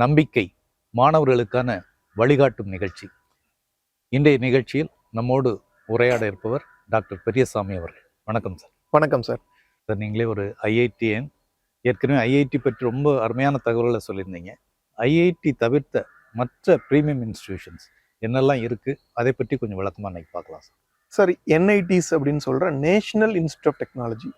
நம்பிக்கை மாணவர்களுக்கான வழிகாட்டும் நிகழ்ச்சி. இன்றைய நிகழ்ச்சியில் நம்மோடு உரையாட இருப்பவர் டாக்டர் பெரியசாமி அவர்கள். வணக்கம் சார். வணக்கம் சார். சார் நீங்களே ஒரு ஐஐடிஎன் ஏற்கனவே ஐஐடி பற்றி ரொம்ப அருமையான தகவல்களை சொல்லியிருந்தீங்க. ஐஐடி தவிர்த்த மற்ற ப்ரீமியம் இன்ஸ்டிடியூஷன்ஸ் என்னெல்லாம் இருக்குது அதை பற்றி கொஞ்சம் விளக்கமாக இன்னைக்கு பார்க்கலாம் சார். சார் என்ஐடிஸ் அப்படின்னு சொல்ற நேஷனல் இன்ஸ்டியூட் ஆஃப் டெக்னாலஜி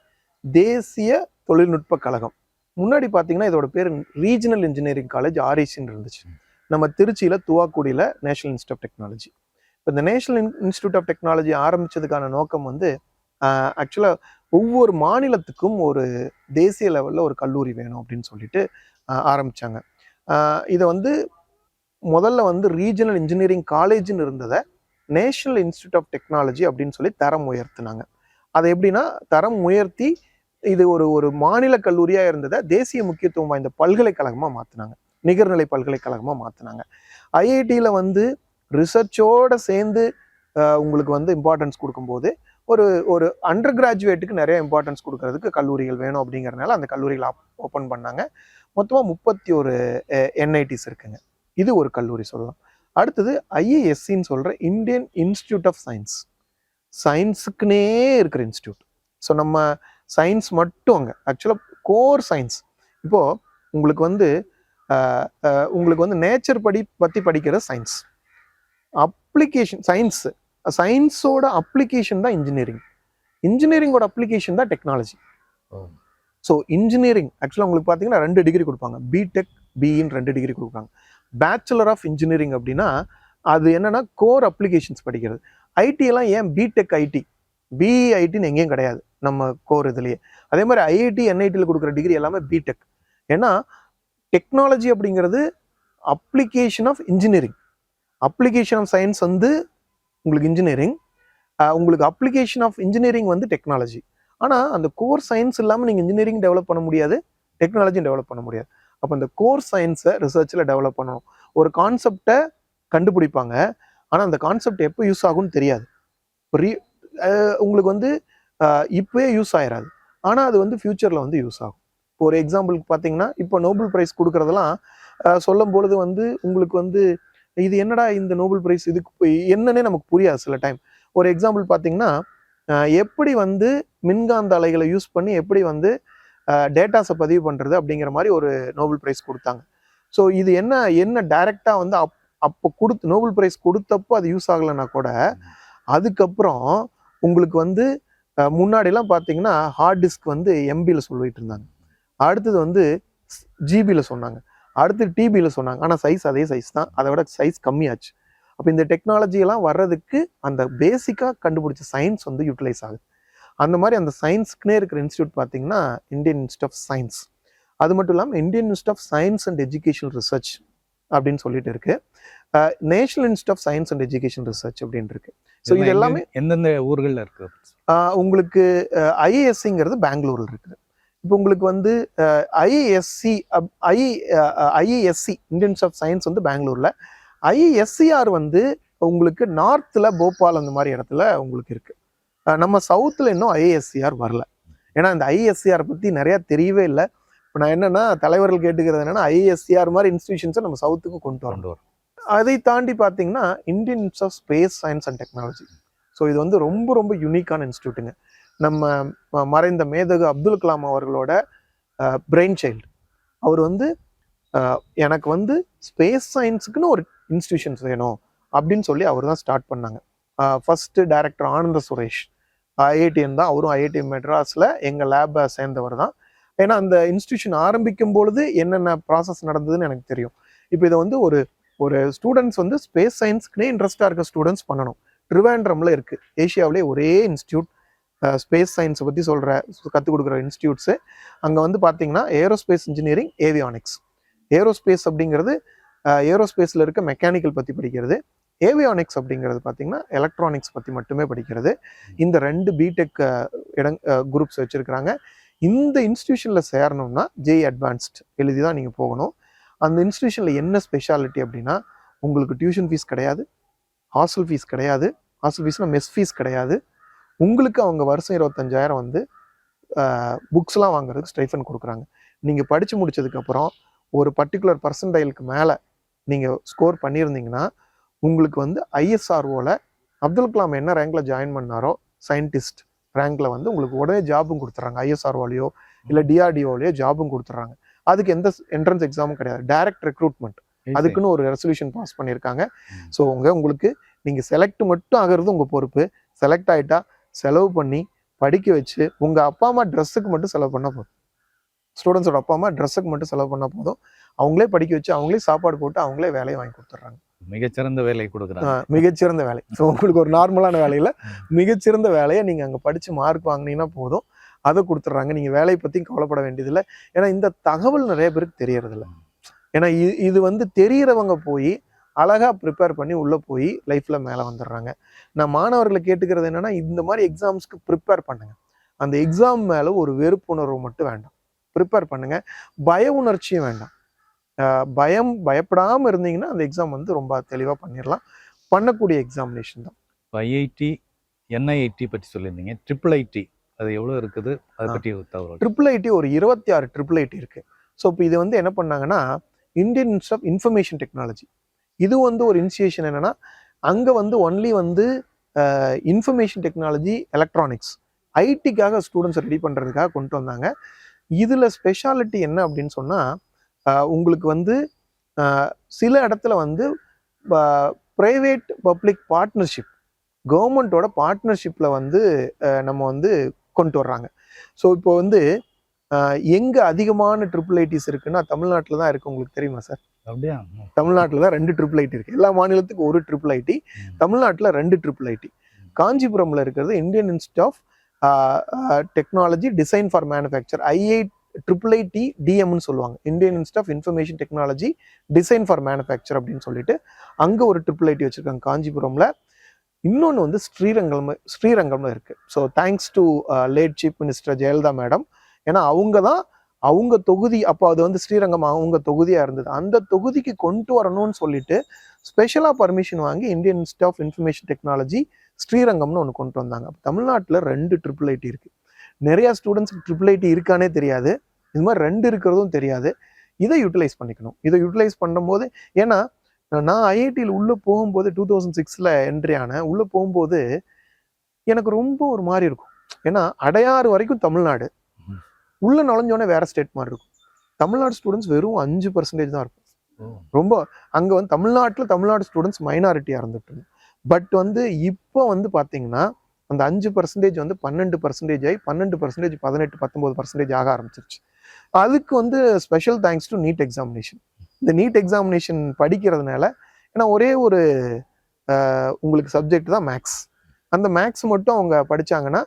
தேசிய தொழில்நுட்ப கழகம். முன்னாடி பார்த்தீங்கன்னா இதோட பேர் ரீஜனல் இன்ஜினியரிங் காலேஜ் ஆர்ஐசின்னு இருந்துச்சு. நம்ம திருச்சியில் துவாக்குடியில் நேஷனல் இன்ஸ்டியூட் ஆஃப் டெக்னாலஜி இப்போ இந்த நேஷனல் இன்ஸ்டியூட் ஆஃப் டெக்னாலஜி ஆரம்பித்ததுக்கான நோக்கம் வந்து ஆக்சுவலாக ஒவ்வொரு மாநிலத்துக்கும் ஒரு தேசிய லெவலில் ஒரு கல்லூரி வேணும் அப்படின்னு சொல்லிட்டு ஆரம்பித்தாங்க ஆரம்பிச்சாங்க. இதை வந்து முதல்ல வந்து ரீஜனல் இன்ஜினியரிங் காலேஜ்னு இருந்ததை நேஷனல் இன்ஸ்டியூட் ஆஃப் டெக்னாலஜி அப்படின்னு சொல்லி தரம் உயர்த்தினாங்க. அது எப்படின்னா தரம் உயர்த்தி இது ஒரு ஒரு மாநில கல்லூரியாக இருந்ததை தேசிய முக்கியத்துவம் வாய்ந்த பல்கலைக்கழகமாக மாற்றினாங்க நிகர்நிலை பல்கலைக்கழகமாக மாற்றினாங்க ஐஐடியில் வந்து ரிசர்ச்சோட சேர்ந்து உங்களுக்கு வந்து இம்பார்ட்டன்ஸ் கொடுக்கும்போது ஒரு ஒரு அண்டர் கிராஜுவேட்டுக்கு நிறைய இம்பார்ட்டன்ஸ் கொடுக்கறதுக்கு கல்லூரிகள் வேணும் அப்படிங்கறதுனால அந்த கல்லூரிகள் ஓப்பன் பண்ணாங்க. மொத்தமாக முப்பத்தி ஒரு என்ஐடிஸ் இருக்குங்க. இது ஒரு கல்லூரி சொல்லலாம். அடுத்தது ஐஏஎஸ்சின்னு சொல்கிற இந்தியன் இன்ஸ்டியூட் ஆஃப் சயின்ஸ் சயின்ஸுக்குனே இருக்கிற இன்ஸ்டியூட் ஸோ நம்ம சயின்ஸ் மட்டும் அங்கே. ஆக்சுவலாக கோர் சயின்ஸ் இப்போது உங்களுக்கு வந்து உங்களுக்கு வந்து நேச்சர் படி பற்றி படிக்கிற சயின்ஸ் அப்ளிகேஷன் சயின்ஸ் சயின்ஸோட அப்ளிகேஷன் தான் இன்ஜினியரிங் இன்ஜினியரிங்கோட அப்ளிகேஷன் தான் டெக்னாலஜி ஸோ இன்ஜினியரிங் ஆக்சுவலாக உங்களுக்கு பார்த்தீங்கன்னா ரெண்டு டிகிரி கொடுப்பாங்க. பிடெக் பிஇன்னு ரெண்டு டிகிரி கொடுப்பாங்க பேச்சுலர் ஆஃப் இன்ஜினியரிங் அப்படின்னா அது என்னன்னா கோர் அப்ளிகேஷன்ஸ் படிக்கிறது. ஐடி எல்லாம் ஏன் பிடெக் ஐடி பிஇ ஐடின்னு எங்கேயும் கிடையாது. நம்ம கோர் இதுலேயே. அதே மாதிரி ஐஐடி என்ஐடியில் கொடுக்குற டிகிரி எல்லாமே பிடெக் ஏன்னா டெக்னாலஜி அப்படிங்கிறது application of engineering application of science வந்து உங்களுக்கு இன்ஜினியரிங் உங்களுக்கு அப்ளிகேஷன் ஆஃப் இன்ஜினியரிங் வந்து டெக்னாலஜி ஆனால் அந்த கோர் சயின்ஸ் இல்லாமல் நீங்கள் இன்ஜினியரிங் டெவலப் பண்ண முடியாது டெக்னாலஜியும் டெவலப் பண்ண முடியாது. அப்போ இந்த கோர் சயின்ஸை ரிசர்ச்சில் டெவலப் பண்ணணும். ஒரு கான்செப்டை கண்டுபிடிப்பாங்க. ஆனால் அந்த கான்செப்ட் எப்போ யூஸ் ஆகும்னு தெரியாது. ரீ உங்களுக்கு வந்து இப்பவே யூஸ் ஆயிராது. ஆனால் அது வந்து ஃப்யூச்சரில் வந்து யூஸ் ஆகும். இப்போ ஒரு எக்ஸாம்பிளுக்கு பார்த்தீங்கன்னா இப்போ நோபல் ப்ரைஸ் கொடுக்குறதெல்லாம் சொல்லும் பொழுது வந்து உங்களுக்கு வந்து இது என்னடா இந்த நோபல் ப்ரைஸ் இதுக்கு போய் என்னன்னே நமக்கு புரியாது சில டைம் ஒரு எக்ஸாம்பிள் பார்த்தீங்கன்னா எப்படி வந்து மின்காந்த அலைகளை யூஸ் பண்ணி எப்படி வந்து டேட்டாஸை பதிவு பண்ணுறது அப்படிங்கிற மாதிரி ஒரு நோபல் ப்ரைஸ் கொடுத்தாங்க. ஸோ இது என்ன என்ன டைரெக்டாக வந்து அப் அப்போ கொடுத்து நோபல் ப்ரைஸ் கொடுத்தப்போ அது யூஸ் ஆகலைன்னா கூட அதுக்கப்புறம் உங்களுக்கு வந்து முன்னாடிலாம் பார்த்தீங்கன்னா ஹார்ட் டிஸ்க் வந்து எம்பியில் சொல்லிட்டு இருந்தாங்க. அடுத்தது வந்து ஜிபியில் சொன்னாங்க. அடுத்து டிபியில் சொன்னாங்க. ஆனால் சைஸ் அதே சைஸ் தான். அதை விட சைஸ் கம்மியாச்சு. அப்போ இந்த டெக்னாலஜியெல்லாம் வர்றதுக்கு அந்த பேசிக்காக கண்டுபிடிச்ச சயின்ஸ் வந்து யூட்டிலைஸ் ஆகுது. அந்த மாதிரி அந்த சயின்ஸ்க்குனே இருக்கிற இன்ஸ்டியூட் பார்த்தீங்கன்னா இந்தியன் இன்ஸ்டியூட் ஆஃப் சயின்ஸ் அது மட்டும் இல்லாமல் Indian Institute of Science and Education Research அப்படின்னு சொல்லிட்டு இருக்குது National Institute of Science and Education Research அப்படின்னு இருக்கு. ஸோ இது எல்லாமே எந்தெந்த ஊர்களில் இருக்கு? உங்களுக்கு ஐஏஎஸ்சிங்கிறது பெங்களூர்ல இருக்குது இப்போ உங்களுக்கு வந்து IISc I IISc Indians of science வந்து பெங்களூர்ல. ஐஏஎஸ்சிஆர் வந்து உங்களுக்கு நார்த்தில் போபால் அந்த மாதிரி இடத்துல உங்களுக்கு இருக்கு. ஆஹ் நம்ம சவுத்தில் இன்னும் ஐஏஎஸ்சிஆர் வரல. ஏன்னா இந்த ஐஏஎஸ்சிஆர் பற்றி நிறைய தெரியவே இல்லை. இப்போ நான் என்னன்னா தலைவர்கள் கேட்டுக்கிறது என்னன்னா ஐஏஎஸ்சிஆர் மாதிரி இன்ஸ்டிடியூஷன்ஸை நம்ம சவுத்துக்கு கொண்டு வரணும். கொண்டு வரும் அதை தாண்டி பார்த்தீங்கன்னா Indian institute of space science and technology so இது வந்து ரொம்ப ரொம்ப யூனிக்கான இன்ஸ்டியூட்டுங்க நம்ம ம- மறைந்த மேதகு அப்துல் கலாம் அவர்களோட பிரெயின் சைல்டு அவர் வந்து எனக்கு வந்து ஸ்பேஸ் சயின்ஸுக்குன்னு ஒரு இன்ஸ்டியூஷன்ஸ் வேணும் அப்படின்னு சொல்லி அவர் தான் ஸ்டார்ட் பண்ணாங்க. ஃபஸ்ட்டு டைரக்டர் ஆனந்த சுரேஷ். ஐஐடிஎன் தான் அவரும் ஐஐடி மெட்ராஸில் எங்கள் லேபை சேர்ந்தவர் தான். ஏன்னா அந்த இன்ஸ்டியூஷன் ஆரம்பிக்கும் பொழுது என்னென்ன ப்ராசஸ் நடந்ததுன்னு எனக்கு தெரியும். இப்போ இதை வந்து ஒரு ஒரு ஸ்டூடெண்ட்ஸ் வந்து ஸ்பேஸ் சயின்ஸ்க்குனே இன்ட்ரெஸ்டாக இருக்க ஸ்டூடெண்ட்ஸ் பண்ணணும். ட்ரிவாண்ட்ரமில் இருக்குது ஏஷியாவிலே ஒரே இன்ஸ்டியூட் ஸ்பேஸ் சயின்ஸை பற்றி சொல்கிற கற்றுக் கொடுக்குற இன்ஸ்டியூட்ஸு அங்கே வந்து பார்த்தீங்கன்னா ஏரோஸ்பேஸ் இன்ஜினியரிங் ஏவியானிக்ஸ் ஏரோஸ்பேஸ் அப்படிங்கிறது ஏரோஸ்பேஸில் இருக்க மெக்கானிக்கல் பற்றி படிக்கிறது. ஏவியானிக்ஸ் அப்படிங்கிறது பார்த்தீங்கன்னா எலக்ட்ரானிக்ஸ் பற்றி மட்டுமே படிக்கிறது. இந்த ரெண்டு பிடெக் இடங் குரூப்ஸ் வச்சுருக்கிறாங்க. இந்த இன்ஸ்டியூஷனில் சேரணும்னா ஜேஇ அட்வான்ஸ்ட் எழுதி தான் நீங்கள் போகணும். அந்த இன்ஸ்டியூஷனில் என்ன ஸ்பெஷாலிட்டி அப்படின்னா உங்களுக்கு டியூஷன் ஃபீஸ் கிடையாது ஹாஸ்டல் ஃபீஸ் கிடையாது ஹாஸ்டல் ஃபீஸ்னால் மெஸ் ஃபீஸ் கிடையாது. உங்களுக்கு அவங்க வருஷம் இருபத்தஞ்சாயிரம் வந்து புக்ஸ்லாம் வாங்குறதுக்கு ஸ்டைஃபன் கொடுக்குறாங்க. நீங்கள் படித்து முடிச்சதுக்கப்புறம் ஒரு பர்டிகுலர் பர்சன்டைலுக்கு மேலே நீங்கள் ஸ்கோர் பண்ணியிருந்தீங்கன்னா உங்களுக்கு வந்து ஐஎஸ்ஆர்ஓவில் அப்துல் கலாம் என்ன ரேங்கில் ஜாயின் பண்ணாரோ சயின்டிஸ்ட் ரேங்கில் வந்து உங்களுக்கு உடனே ஜாபும் கொடுத்துட்றாங்க ஐஎஸ்ஆர்ஓலையோ இல்லை டிஆர்டிஓலையோ ஜாபும் கொடுத்துட்றாங்க அதுக்கு எந்த என்ட்ரன்ஸ் எக்ஸாமும் கிடையாது. டைரக்ட் ரெக்ரூட்மெண்ட் அதுக்குன்னு ஒரு ரெசல்யூஷன் பாஸ் பண்ணியிருக்காங்க. ஸோ உங்க உங்களுக்கு நீங்கள் செலக்ட் மட்டும் ஆகிறது உங்கள் பொறுப்பு. செலக்ட் ஆயிட்டா செலவு பண்ணி படிக்க வச்சு உங்கள் அப்பா அம்மா ட்ரெஸ்ஸுக்கு மட்டும் செலவு பண்ணால் போதும். ஸ்டூடெண்ட்ஸோட அப்பா அம்மா ட்ரெஸ்ஸுக்கு மட்டும் செலவு பண்ணால் போதும். அவங்களே படிக்க வச்சு அவங்களே சாப்பாடு போட்டு அவங்களே வேலையை வாங்கி கொடுத்துட்றாங்க. மிகச்சிறந்த வேலை கொடுக்குறாங்க. மிகச்சிறந்த வேலை. ஸோ உங்களுக்கு ஒரு நார்மலான வேலையில் மிகச்சிறந்த வேலையை நீங்கள் அங்கே படித்து மார்க் வாங்குனீங்கன்னா போதும். அதை கொடுத்துட்றாங்க. நீங்கள் வேலையை பற்றியும் கவலைப்பட வேண்டியதில்லை. ஏன்னா இந்த தகவல் நிறைய பேருக்கு தெரியறதில்ல. ஏன்னா இது இது வந்து தெரிகிறவங்க போய் அழகாக ப்ரிப்பேர் பண்ணி உள்ளே போய் லைஃப்பில் மேலே வந்துடுறாங்க. நான் மாணவர்களை கேட்டுக்கிறது என்னென்னா இந்த மாதிரி எக்ஸாம்ஸ்க்கு ப்ரிப்பேர் பண்ணுங்கள் அந்த எக்ஸாம் மேலே ஒரு வெறுப்புணர்வு மட்டும் வேண்டாம். ப்ரிப்பேர் பண்ணுங்கள் பய உணர்ச்சியும் வேண்டாம். பயம் பயப்படாமல் இருந்தீங்கன்னா அந்த எக்ஸாம் வந்து ரொம்ப தெளிவாக பண்ணிடலாம் பண்ணக்கூடிய எக்ஸாமினேஷன் தான். ஐஐடி என்ஐஐடி பற்றி சொல்லியிருந்தீங்க. Triple IT. அது எவ்வளோ இருக்குது? அதை. பற்றி தகவல் ட்ரிபிள் ஐடி ஒரு இருபத்தி ஆறு ட்ரிபிள் ஐடி இருக்கு. ஸோ இப்போ இது வந்து என்ன பண்ணாங்கன்னா Indian Institute of Information Technology இது வந்து ஒரு இனிஷியேஷன் என்னன்னா அங்கே வந்து ஒன்லி வந்து இன்ஃபர்மேஷன் டெக்னாலஜி எலக்ட்ரானிக்ஸ் ஐடிக்காக ஸ்டூடெண்ட்ஸ் ரெடி பண்ணுறதுக்காக கொண்டு வந்தாங்க. இதில் ஸ்பெஷாலிட்டி என்ன அப்படின்னு சொன்னால் உங்களுக்கு வந்து சில இடத்துல வந்து ப்ரைவேட் பப்ளிக் பார்ட்னர்ஷிப் கவர்மெண்ட்டோட பார்ட்னர்ஷிப்பில் வந்து நம்ம வந்து கொண்டு வர்றாங்க. ஸோ இப்போ வந்து எங்கே அதிகமான ட்ரிபிள் ஐடிஸ் இருக்குன்னா தமிழ்நாட்டில் தான் இருக்கு உங்களுக்கு தெரியுமா சார் அப்படியா. தமிழ்நாட்டில் தான் ரெண்டு ட்ரிபிள் ஐடி இருக்கு. எல்லா மாநிலத்துக்கும் ஒரு ட்ரிபிள் ஐடி. தமிழ்நாட்டில் ரெண்டு ட்ரிபிள் ஐடி காஞ்சிபுரம்ல இருக்கிறது Indian Institute of Technology Design for Manufacture II triple IT டிஎம்னு சொல்லுவாங்க. Indian Institute of Information Technology Design for Manufacture அப்படின்னு சொல்லிட்டு அங்கே ஒரு ட்ரிபிள் ஐடி வச்சிருக்காங்க காஞ்சிபுரம்ல. இன்னொன்று வந்து ஸ்ரீரங்கம் ஸ்ரீரங்கம்ல இருக்குது so thanks to late chief minister Jayalalithaa madam ஏன்னா அவங்க தான் அவங்க தொகுதி அப்போ அது வந்து ஸ்ரீரங்கம் அவங்க தொகுதியாக இருந்தது. அந்த தொகுதிக்கு கொண்டு வரணும்னு சொல்லிட்டு ஸ்பெஷலாக பர்மிஷன் வாங்கி Indian Institute of Information Technology ஸ்ரீரங்கம்னு ஒன்று கொண்டு வந்தாங்க. அப்போ தமிழ்நாட்டில் ரெண்டு ட்ரிபிள் ஐடி இருக்குது நிறையா ஸ்டூடெண்ட்ஸ்க்கு ட்ரிபிள் ஐடி இருக்கானே தெரியாது. இது மாதிரி ரெண்டு இருக்கிறதும் தெரியாது. இதை யூட்டிலைஸ் பண்ணிக்கணும். இதை யூட்டிலைஸ் பண்ணும்போது ஏன்னா நான் ஐஐடியில் உள்ளே போகும்போது டூ தௌசண்ட் சிக்ஸில் என்ட்ரி ஆனேன் உள்ளே போகும்போது எனக்கு ரொம்ப ஒரு மாதிரி இருக்கும். ஏன்னா அடையாறு வரைக்கும் தமிழ்நாடு. உள்ள நுழைஞ்சோடனே வேற ஸ்டேட் மாதிரி இருக்கும். தமிழ்நாடு ஸ்டூடெண்ட்ஸ் வெறும் அஞ்சு பர்சன்டேஜ் தான் இருக்கும். ரொம்ப அங்கே வந்து தமிழ்நாட்டில் தமிழ்நாடு ஸ்டூடெண்ட்ஸ் மைனாரிட்டியாக இருந்துட்டு பட் வந்து இப்போ வந்து பார்த்தீங்கன்னா அந்த அஞ்சு பர்சன்டேஜ் வந்து பன்னெண்டு பர்சன்டேஜ் ஆகி பன்னெண்டு பர்சன்டேஜ் பதினெட்டு பத்தொன்பது பர்சன்டேஜ் ஆக ஆரம்பிச்சிருச்சு. அதுக்கு வந்து special thanks to NEET examination இந்த நீட் எக்ஸாமினேஷன் படிக்கிறதுனால ஏன்னா ஒரே ஒரு உங்களுக்கு சப்ஜெக்ட் தான் மேக்ஸ் அந்த மேக்ஸ் மட்டும் அவங்க படிச்சாங்கன்னா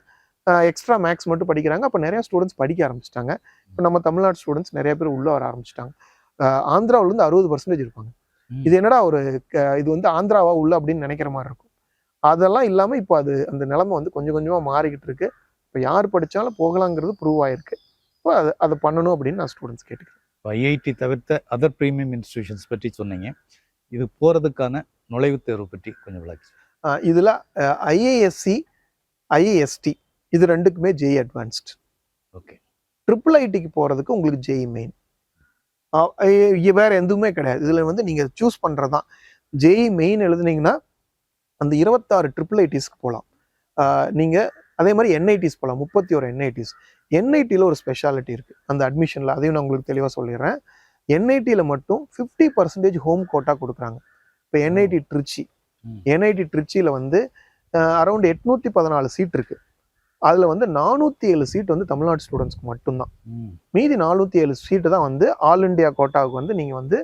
எக்ஸ்ட்ரா மேக்ஸ் மட்டும் படிக்கிறாங்க. அப்போ நிறைய ஸ்டூடெண்ட்ஸ் படிக்க ஆரம்பிச்சிட்டாங்க. இப்போ நம்ம தமிழ்நாடு ஸ்டூடெண்ட்ஸ் நிறைய பேர் உள்ள வர ஆரம்பிச்சிட்டாங்க. ஆந்திராவுல இருந்து அறுபது பர்சன்டேஜ் இருப்பாங்க. இது என்னடா ஒரு க- இது வந்து ஆந்திராவா உள்ள அப்படின்னு நினைக்கிற மாதிரி இருக்கும். அதெல்லாம் இல்லாம இப்போ அது அந்த நிலைமை வந்து கொஞ்சம் கொஞ்சமா மாறிக்கிட்டு இருக்கு. இப்போ யார் படிச்சாலும் போகலாங்கிறது ப்ரூவ் ஆயிருக்கு. இப்போ அதை அதை பண்ணணும் அப்படின்னு நான் ஸ்டூடெண்ட்ஸ் கேட்டுக்கிறேன். ஐஐடி தவிர்த்த அதர் ப்ரீமியம் இன்ஸ்டிடியூஷன்ஸ் பற்றி சொன்னீங்க. இது போகிறதுக்கான நுழைவுத் தேர்வு பற்றி கொஞ்சம் விளக்கி இதுல ஐஏஎஸ்சி ஐஏஎஸ்டி இது ரெண்டுக்குமே ஜெய் அட்வான்ஸ்ட் ஓகே. ட்ரிபிள் ஐடிக்கு போறதுக்கு உங்களுக்கு ஜெய் மெயின் வேற எதுவுமே கிடையாது. இதுல வந்து நீங்க சூஸ் பண்றதுதான். ஜெய் மெயின் எழுதுனீங்கன்னா அந்த இருபத்தாறு ட்ரிபிள் ஐடிஸ்க்கு போகலாம் நீங்க அதே மாதிரி என்ஐடிஸ் போகலாம் முப்பத்தி ஒரு என்ஐடிஸ் என்ஐடியில் ஒரு ஸ்பெஷாலிட்டி இருக்கு. அந்த அட்மிஷன்ல அதையும் நான் உங்களுக்கு தெளிவாக சொல்லிடுறேன். என்ஐடியில் மட்டும் ஃபிஃப்டி பர்சன்டேஜ் ஹோம் கோட்டா கொடுக்குறாங்க. இப்போ என்ஐடி ட்ரிச்சி. என்ஐடி ட்ரிச்சியில் வந்து அரௌண்ட் எட்நூத்தி பதினாலு சீட் இருக்கு. அதில் வந்து நானூற்றி ஏழு சீட் வந்து தமிழ்நாடு ஸ்டூடெண்ட்ஸ்க்கு மட்டும்தான். மீதி நானூற்றி ஏழு சீட்டு தான் வந்து ஆல் இண்டியா கோட்டாவுக்கு வந்து நீங்கள் வந்து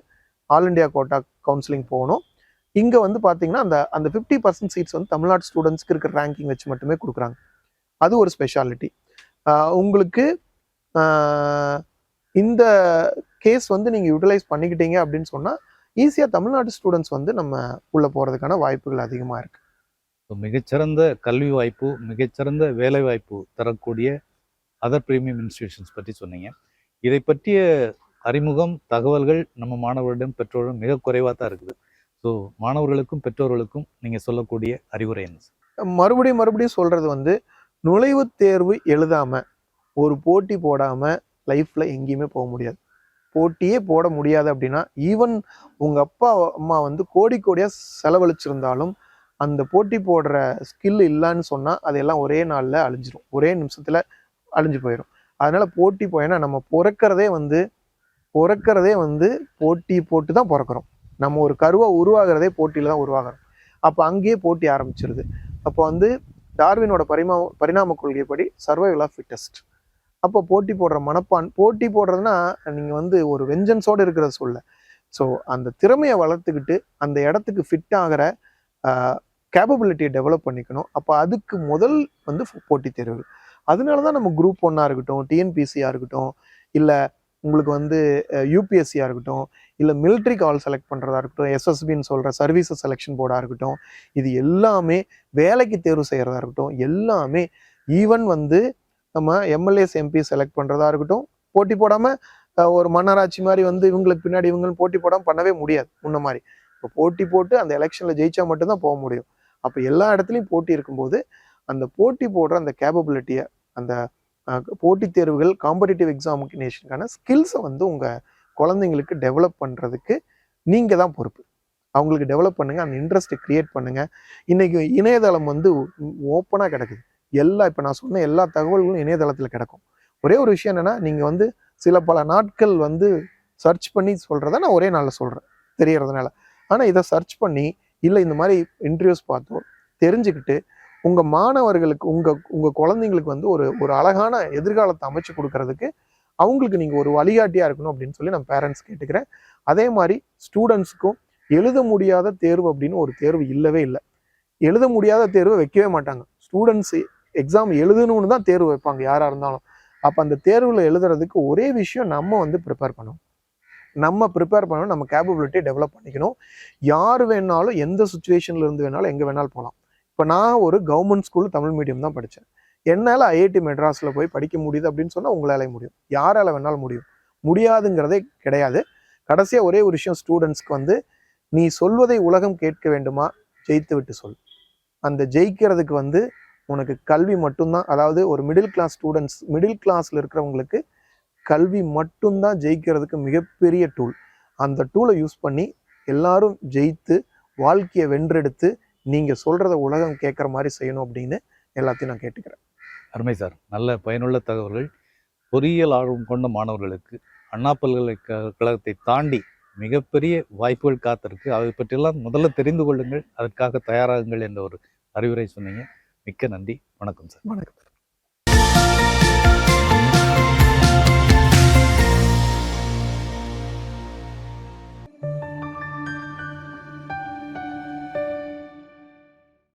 ஆல் இண்டியா கோட்டா கவுன்சிலிங் போகணும். இங்கே வந்து பார்த்தீங்கன்னா அந்த அந்த ஃபிஃப்டி பர்சன்ட் சீட்ஸ் வந்து தமிழ்நாடு ஸ்டூடெண்ட்ஸ்க்கு இருக்கிற ரேங்கிங் வச்சு மட்டுமே கொடுக்குறாங்க. அது ஒரு ஸ்பெஷாலிட்டி உங்களுக்கு இந்த கேஸ் வந்து நீங்கள் யூட்டிலைஸ் பண்ணிக்கிட்டீங்க அப்படின்னு சொன்னால் ஈஸியாக தமிழ்நாடு ஸ்டூடெண்ட்ஸ் வந்து நம்ம உள்ளே போகிறதுக்கான வாய்ப்புகள் அதிகமாக இருக்குது மிகச்சிறந்த கல்வி வாய்ப்பு மிகச்சிறந்த வேலை வாய்ப்பு தரக்கூடிய அதர் ப்ரீமியம் இன்ஸ்டிடியூஷன்ஸ் பற்றி சொன்னீங்க. இதை பற்றிய அறிமுகம் தகவல்கள் நம்ம மாணவர்களிடம் பெற்றோரிடம் மிக குறைவாக தான் இருக்குது. ஸோ மாணவர்களுக்கும் பெற்றோர்களுக்கும் நீங்கள் சொல்லக்கூடிய அறிவுரை என்ன? மறுபடியும் மறுபடியும் சொல்கிறது வந்து நுழைவுத் தேர்வு எழுதாமல் ஒரு போட்டி போடாமல் லைஃப்பில் எங்கேயுமே போக முடியாது. போட்டியே போட முடியாது அப்படின்னா ஈவன் உங்க அப்பா அம்மா வந்து கோடி கோடியா செலவழிச்சிருந்தாலும் அந்த போட்டி போடுற ஸ்கில் இல்லைன்னு சொன்னா அதெல்லாம் ஒரே நாள்ல அழிஞ்சிரும். ஒரே நிமிஷத்துல அழிஞ்சு போயிடும் அதனால போட்டி போயினா நம்ம பிறக்கிறதே வந்து பிறக்கிறதே வந்து போட்டி போட்டு தான் பிறக்கிறோம். நம்ம ஒரு கருவா உருவாகிறதே போட்டியில தான் உருவாகிறோம். அப்போ அங்கேயே போட்டி ஆரம்பிச்சிருது. அப்போ வந்து டார்வினோட பரிமா பரிணாம கொள்கைப்படி சர்வைவல் ஆஃப் ஃபிட்டஸ்ட் அப்போ போட்டி போடுற மனப்பான் போட்டி போடுறதுன்னா நீங்கள் வந்து ஒரு வெஞ்சன்ஸோடு இருக்கிறத சொல்ல. ஸோ அந்த திறமையை வளர்த்துக்கிட்டு அந்த இடத்துக்கு ஃபிட் ஆகிற கேப்பபிலிட்டியை டெவலப் பண்ணிக்கணும். அப்போ அதுக்கு முதல் வந்து போட்டித் தேர்வுகள் அதனால தான் நம்ம குரூப் ஒன்னாக இருக்கட்டும் டிஎன்பிசியாக இருக்கட்டும் இல்லை உங்களுக்கு வந்து யூபிஎஸ்சியாக இருக்கட்டும் இல்லை மிலிட்ரி கால் செலக்ட் பண்ணுறதா இருக்கட்டும் எஸ்எஸ்பின்னு சொல்கிற சர்வீசஸ் செலெக்ஷன் போர்டாக இருக்கட்டும் இது எல்லாமே வேலைக்கு தேர்வு செய்கிறதா இருக்கட்டும் எல்லாமே ஈவன் வந்து நம்ம எம்எல்ஏஸ் எம்பி செலக்ட் பண்ணுறதா இருக்கட்டும் போட்டி போடாமல் ஒரு மன்னராட்சி மாதிரி வந்து இவங்களுக்கு பின்னாடி இவங்களும் போட்டி போடாமல் பண்ணவே முடியாது முன்ன மாதிரி. இப்போ போட்டி போட்டு அந்த எலெக்ஷனில் ஜெயிச்சா மட்டும்தான் போக முடியும். அப்போ எல்லா இடத்துலையும் போட்டி இருக்கும்போது அந்த போட்டி போடுற அந்த கேப்பபிலிட்டியை அந்த போட்டித் தேர்வுகள் காம்படிட்டிவ் எக்ஸாமினேஷனுக்கான ஸ்கில்ஸை வந்து உங்கள் குழந்தைங்களுக்கு டெவலப் பண்ணுறதுக்கு நீங்கள் தான் பொறுப்பு. அவங்களுக்கு டெவலப் பண்ணுங்க அந்த இன்ட்ரெஸ்ட்டை க்ரியேட் பண்ணுங்கள் இன்றைக்கி இணையதளம் வந்து ஓப்பனாக கிடக்குது. எல்லா இப்போ நான் சொன்ன எல்லா தகவல்களும் இணையதளத்தில் கிடக்கும். ஒரே ஒரு விஷயம் என்னென்னா நீங்கள் வந்து சில பல நாட்கள் வந்து சர்ச் பண்ணி சொல்கிறத நான் ஒரே நாளில் சொல்கிறேன் தெரியறதுனால. ஆனால் இதை சர்ச் பண்ணி இல்லை இந்த மாதிரி இன்டர்வியூஸ் பார்த்தோம் தெரிஞ்சுக்கிட்டு உங்கள் மாணவர்களுக்கு உங்கள் உங்கள் குழந்தைங்களுக்கு வந்து ஒரு ஒரு அழகான எதிர்காலத்தை அமைச்சு கொடுக்கறதுக்கு அவங்களுக்கு நீங்கள் ஒரு வழிகாட்டியாக இருக்கணும் அப்படின்னு சொல்லி நான் பேரண்ட்ஸ் கேட்டுக்கிறேன். அதே மாதிரி ஸ்டூடெண்ட்ஸுக்கும் எழுத முடியாத தேர்வு அப்படின்னு ஒரு தேர்வு இல்லவே இல்லை. எழுத முடியாத தேர்வை வைக்கவே மாட்டாங்க. ஸ்டூடெண்ட்ஸ் எக்ஸாம் எழுதணும்னு தான் தேர்வு வைப்பாங்க யாராக இருந்தாலும். அப்போ அந்த தேர்வில் எழுதுறதுக்கு ஒரே விஷயம் நம்ம வந்து ப்ரிப்பேர் பண்ணணும். நம்ம ப்ரிப்பேர் பண்ணணும் நம்ம கேப்பபிலிட்டி டெவலப் பண்ணிக்கணும். யார் வேணாலும் எந்த சுச்சுவேஷன்ல இருந்து வேணாலும் எங்கே வேணாலும் போகலாம் இப்போ நான் ஒரு கவர்மெண்ட் ஸ்கூல் தமிழ் மீடியம் தான் படித்தேன் என்னால் ஐஐடி மெட்ராஸில் போய் படிக்க முடியுது அப்படின்னு சொன்னால் உங்களால் முடியும். யாரால வேணாலும் முடியும். முடியாதுங்கிறதே கிடையாது. கடைசியாக ஒரே ஒரு விஷயம் ஸ்டூடெண்ட்ஸ்க்கு வந்து நீ சொல்வதை உலகம் கேட்க வேண்டுமா? ஜெயித்து விட்டு சொல். அந்த ஜெயிக்கிறதுக்கு வந்து உனக்கு கல்வி மட்டும்தான் அதாவது ஒரு மிடில் கிளாஸ் ஸ்டூடெண்ட்ஸ் மிடில் கிளாஸில் இருக்கிறவங்களுக்கு கல்வி மட்டும்தான் ஜெயிக்கிறதுக்கு மிகப்பெரிய டூல் அந்த டூலை யூஸ் பண்ணி எல்லாரும் ஜெயித்து வாழ்க்கையை வென்றெடுத்து நீங்கள் சொல்கிறத உலகம் கேட்குற மாதிரி செய்யணும் அப்படின்னு எல்லாத்தையும் நான் கேட்டுக்கிறேன். அருமை சார். நல்ல பயனுள்ள தகவல்கள். பொறியியல் ஆர்வம் கொண்ட மாணவர்களுக்கு அண்ணா பல்கலைக்கழகத்தை தாண்டி மிகப்பெரிய வாய்ப்புகள் காத்திருக்கு. அதை பற்றியெல்லாம் முதல்ல தெரிந்து கொள்ளுங்கள். அதற்காக தயாராகுங்கள் என்ற ஒரு அறிவுரை சொன்னீங்க. மிக்க நன்றி. வணக்கம் சார். வணக்கம்.